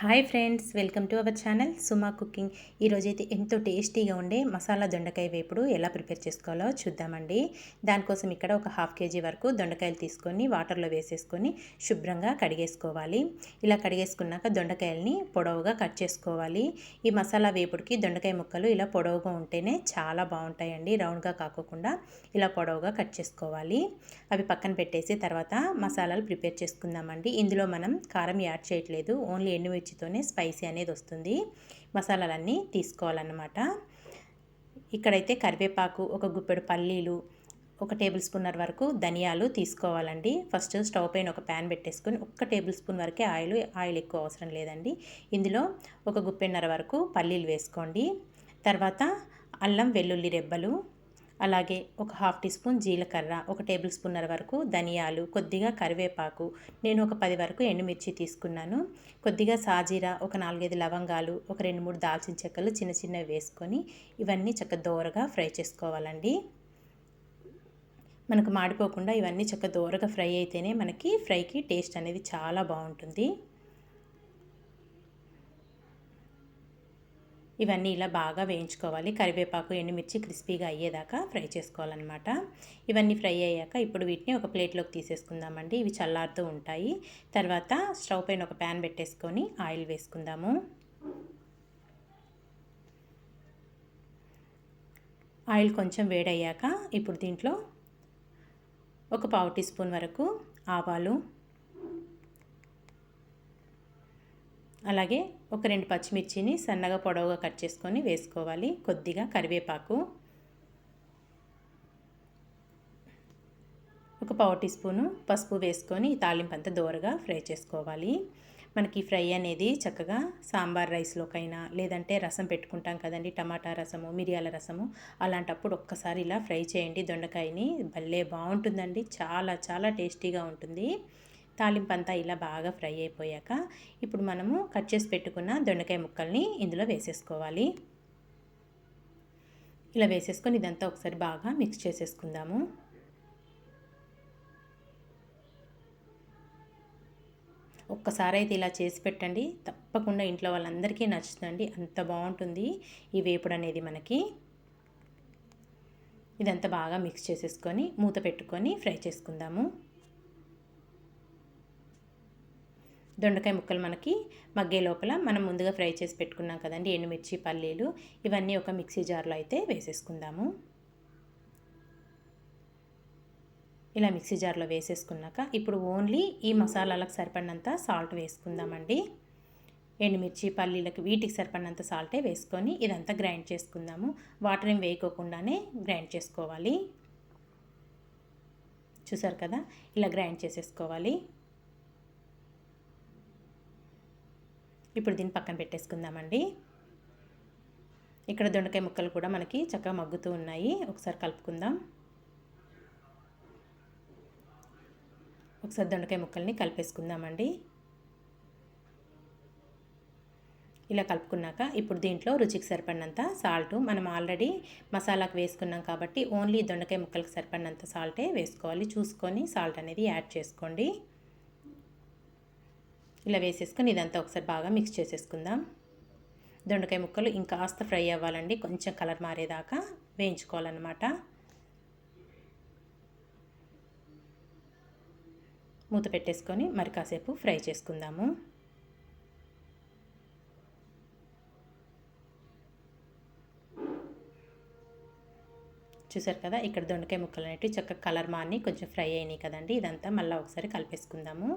Hi friends welcome to our channel Suma cooking. ఈరోజైతే ఎంతో టేస్టీగా ఉండే మసాలా దొండకాయ వేపుడు ఎలా ప్రిపేర్ చేసుకోవాలో చూద్దామండి. దానికోసం ఇక్కడ ఒక హాఫ్ కేజీ వరకు దొండకాయలు తీసుకొని వాటర్లో వేసేసుకొని శుభ్రంగా కడిగేసుకోవాలి. ఇలా కడిగేసుకున్నాక దొండకాయల్ని పొడవుగా కట్ చేసుకోవాలి. ఈ మసాలా వేపుడికి దొండకాయ ముక్కలు ఇలా పొడవుగా ఉంటేనే చాలా బాగుంటాయండి. రౌండ్గా కాకోకుండా ఇలా పొడవుగా కట్ చేసుకోవాలి. అవి పక్కన పెట్టేసి తర్వాత మసాలాలు ప్రిపేర్ చేసుకుందామండి. ఇందులో మనం కారం యాడ్ చేయట్లేదు. ఓన్లీ ఎండుమిర్చి మిర్చితోనే స్పైసీ అనేది వస్తుంది. మసాలాలన్నీ తీసుకోవాలన్నమాట. ఇక్కడైతే కరివేపాకు ఒక గుప్పెడు పల్లీలు ఒక టేబుల్ స్పూన్నర వరకు ధనియాలు తీసుకోవాలండి. ఫస్ట్ స్టవ్ పైన ఒక ప్యాన్ పెట్టేసుకొని ఒక్క టేబుల్ స్పూన్ వరకే ఆయిల్ ఆయిల్ ఎక్కువ అవసరం లేదండి. ఇందులో ఒక గుప్పెన్నర వరకు పల్లీలు వేసుకోండి. తర్వాత అల్లం వెల్లుల్లి రెబ్బలు అలాగే ఒక హాఫ్ టీ స్పూన్ జీలకర్ర ఒక టేబుల్ స్పూన్నర వరకు ధనియాలు కొద్దిగా కరివేపాకు. నేను ఒక పది వరకు ఎండుమిర్చి తీసుకున్నాను. కొద్దిగా సాజీరా ఒక నాలుగైదు లవంగాలు ఒక రెండు మూడు దాల్చిన చెక్కలు చిన్న చిన్నవి వేసుకొని ఇవన్నీ చక్క దోరగా ఫ్రై చేసుకోవాలండి. మనకు మాడిపోకుండా ఇవన్నీ చక్క దోరగా ఫ్రై అయితేనే మనకి ఫ్రైకి టేస్ట్ అనేది చాలా బాగుంటుంది. ఇవన్నీ ఇలా బాగా వేయించుకోవాలి. కరివేపాకు ఎండుమిర్చి క్రిస్పీగా అయ్యేదాకా ఫ్రై చేసుకోవాలన్నమాట. ఇవన్నీ ఫ్రై అయ్యాక ఇప్పుడు వీటిని ఒక ప్లేట్లోకి తీసేసుకుందామండి. ఇవి చల్లారుతూ ఉంటాయి. తర్వాత స్టవ్ పైన ఒక ప్యాన్ పెట్టేసుకొని ఆయిల్ వేసుకుందాము. ఆయిల్ కొంచెం వేడయ్యాక ఇప్పుడు దీంట్లో ఒక పావు టీ స్పూన్ వరకు ఆవాలు అలాగే ఒక రెండు పచ్చిమిర్చిని సన్నగా పొడవుగా కట్ చేసుకొని వేసుకోవాలి. కొద్దిగా కరివేపాకు. ఒక పావు టీ స్పూను పసుపు వేసుకొని తాలింపు అంతా దోరగా ఫ్రై చేసుకోవాలి. మనకి ఫ్రై అనేది చక్కగా సాంబార్ రైస్లోకైనా లేదంటే రసం పెట్టుకుంటాం కదండి టమాటా రసము మిరియాల రసము అలాంటప్పుడు ఒక్కసారి ఇలా ఫ్రై చేయండి. దొండకాయని భలే బాగుంటుందండి చాలా చాలా టేస్టీగా ఉంటుంది. తాలింపు అంతా ఇలా బాగా ఫ్రై అయిపోయాక ఇప్పుడు మనము కట్ చేసి పెట్టుకున్న దొండకాయ ముక్కల్ని ఇందులో వేసేసుకోవాలి. ఇలా వేసేసుకొని ఇదంతా ఒకసారి బాగా మిక్స్ చేసేసుకుందాము. ఒక్కసారి అయితే ఇలా చేసి పెట్టండి. తప్పకుండా ఇంట్లో వాళ్ళందరికీ నచ్చుతుందండి. అంత బాగుంటుంది ఈ వేపుడు అనేది మనకి. ఇదంతా బాగా మిక్స్ చేసేసుకొని మూత పెట్టుకొని ఫ్రై చేసుకుందాము. దొండకాయ ముక్కలు మనకి మగ్గే లోపల మనం ముందుగా ఫ్రై చేసి పెట్టుకున్నాం కదండి ఎండుమిర్చి పల్లీలు ఇవన్నీ ఒక మిక్సీ జార్లో అయితే వేసేసుకుందాము. ఇలా మిక్సీ జార్లో వేసేసుకున్నాక ఇప్పుడు ఓన్లీ ఈ మసాలాలకు సరిపడినంత సాల్ట్ వేసుకుందామండి. ఎండుమిర్చి పల్లీలకు వీటికి సరిపడినంత సాల్టే వేసుకొని ఇదంతా గ్రైండ్ చేసుకుందాము. వాటర్ ఏం వేయకోకుండానే గ్రైండ్ చేసుకోవాలి. చూసారు కదా ఇలా గ్రైండ్ చేసేసుకోవాలి. ఇప్పుడు దీన్ని పక్కన పెట్టేసుకుందామండి. ఇక్కడ దొండకాయ ముక్కలు కూడా మనకి చక్కగా మగ్గుతూ ఉన్నాయి. ఒకసారి కలుపుకుందాం. ఒకసారి దొండకాయ ముక్కల్ని కలిపేసుకుందామండి. ఇలా కలుపుకున్నాక ఇప్పుడు దీంట్లో రుచికి సరిపడినంత సాల్ట్. మనం ఆల్రెడీ మసాలాకు వేసుకున్నాం కాబట్టి ఓన్లీ దొండకాయ ముక్కలకు సరిపడినంత సాల్టే వేసుకోవాలి. చూసుకొని సాల్ట్ అనేది యాడ్ చేసుకోండి. ఇలా వేసేసుకొని ఇదంతా ఒకసారి బాగా మిక్స్ చేసేసుకుందాం. దొండకాయ ముక్కలు ఇంకాస్త ఫ్రై అవ్వాలండి. కొంచెం కలర్ మారేదాకా వేయించుకోవాలన్నమాట. మూత పెట్టేసుకొని మరి కాసేపు ఫ్రై చేసుకుందాము. చూసారు కదా ఇక్కడ దొండకాయ ముక్కలు అనేవి చక్కగా కలర్ మాని కొంచెం ఫ్రై అయినాయి కదండి. ఇదంతా మళ్ళీ ఒకసారి కలిపేసుకుందాము.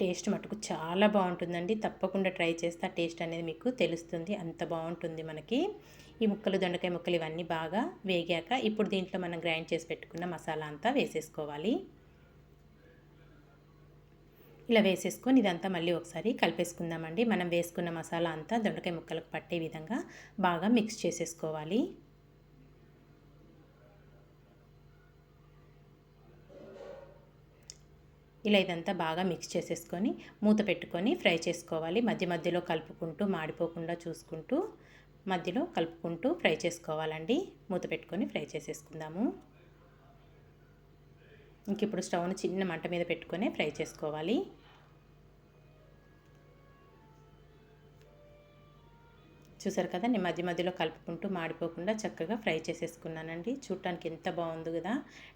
టేస్ట్ మటుకు చాలా బాగుంటుందండి. తప్పకుండా ట్రై చేస్తే ఆ టేస్ట్ అనేది మీకు తెలుస్తుంది. అంత బాగుంటుంది మనకి. ఈ ముక్కలు దొండకాయ ముక్కలు ఇవన్నీ బాగా వేగాక ఇప్పుడు దీంట్లో మనం గ్రైండ్ చేసి పెట్టుకున్న మసాలా అంతా వేసేసుకోవాలి. ఇలా వేసేసుకొని ఇదంతా మళ్ళీ ఒకసారి కలిపేసుకుందామండి. మనం వేసుకున్న మసాలా అంతా దొండకాయ ముక్కలకు పట్టే విధంగా బాగా మిక్స్ చేసేసుకోవాలి. ఇలా ఇదంతా బాగా మిక్స్ చేసేసుకొని మూత పెట్టుకొని ఫ్రై చేసుకోవాలి. మధ్య మధ్యలో కలుపుకుంటూ మాడిపోకుండా చూసుకుంటూ మధ్యలో కలుపుకుంటూ ఫ్రై చేసుకోవాలండి. మూత పెట్టుకొని ఫ్రై చేసేసుకుందాము. ఇంక ఇప్పుడు స్టవ్ను చిన్న మంట మీద పెట్టుకొని ఫ్రై చేసుకోవాలి. చూసారు కదా నేను మధ్య మధ్యలో కలుపుకుంటూ మాడిపోకుండా చక్కగా ఫ్రై చేసేసుకున్నానండి. చూడటానికి ఎంత బాగుంది కదా.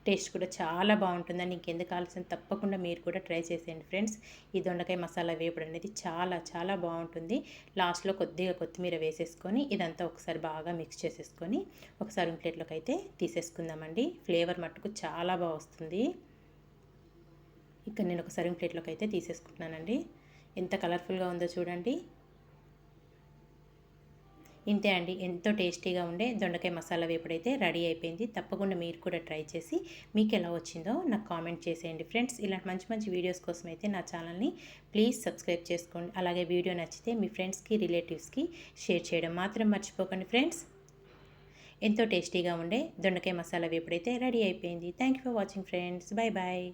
టేస్ట్ కూడా చాలా బాగుంటుందండి. ఇంకెందుకు కావాల్సిన తప్పకుండా మీరు కూడా ట్రై చేసేయండి ఫ్రెండ్స్. ఈ దొండకాయ మసాలా వేపుడు అనేది చాలా చాలా బాగుంటుంది. లాస్ట్లో కొద్దిగా కొత్తిమీర వేసేసుకొని ఇదంతా ఒకసారి బాగా మిక్స్ చేసేసుకొని ఒకసారి ప్లేట్లోకి అయితే తీసేసుకుందామండి. ఫ్లేవర్ మట్టుకు చాలా బాగా వస్తుంది. ఇక్కడ నేను ఒక సర్వింగ్ ప్లేట్లోకి అయితే తీసేసుకుంటున్నానండి. ఎంత కలర్ఫుల్గా ఉందో చూడండి. ఇంతే అండి. ఎంతో టేస్టీగా ఉండే దొండకాయ మసాలా వేపుడైతే రెడీ అయిపోయింది. తప్పకుండా మీరు కూడా ట్రై చేసి మీకు ఎలా వచ్చిందో నాకు కామెంట్ చేసేయండి. ఫ్రెండ్స్ ఇలాంటి మంచి మంచి వీడియోస్ కోసం అయితే నా ఛానల్ని ప్లీజ్ సబ్స్క్రైబ్ చేసుకోండి. అలాగే వీడియో నచ్చితే మీ ఫ్రెండ్స్కి రిలేటివ్స్కి షేర్ చేయడం మాత్రం మర్చిపోకండి ఫ్రెండ్స్. ఎంతో టేస్టీగా ఉండే దొండకాయ మసాలా వేపుడైతే రెడీ అయిపోయింది. Thank you for watching friends. Bye bye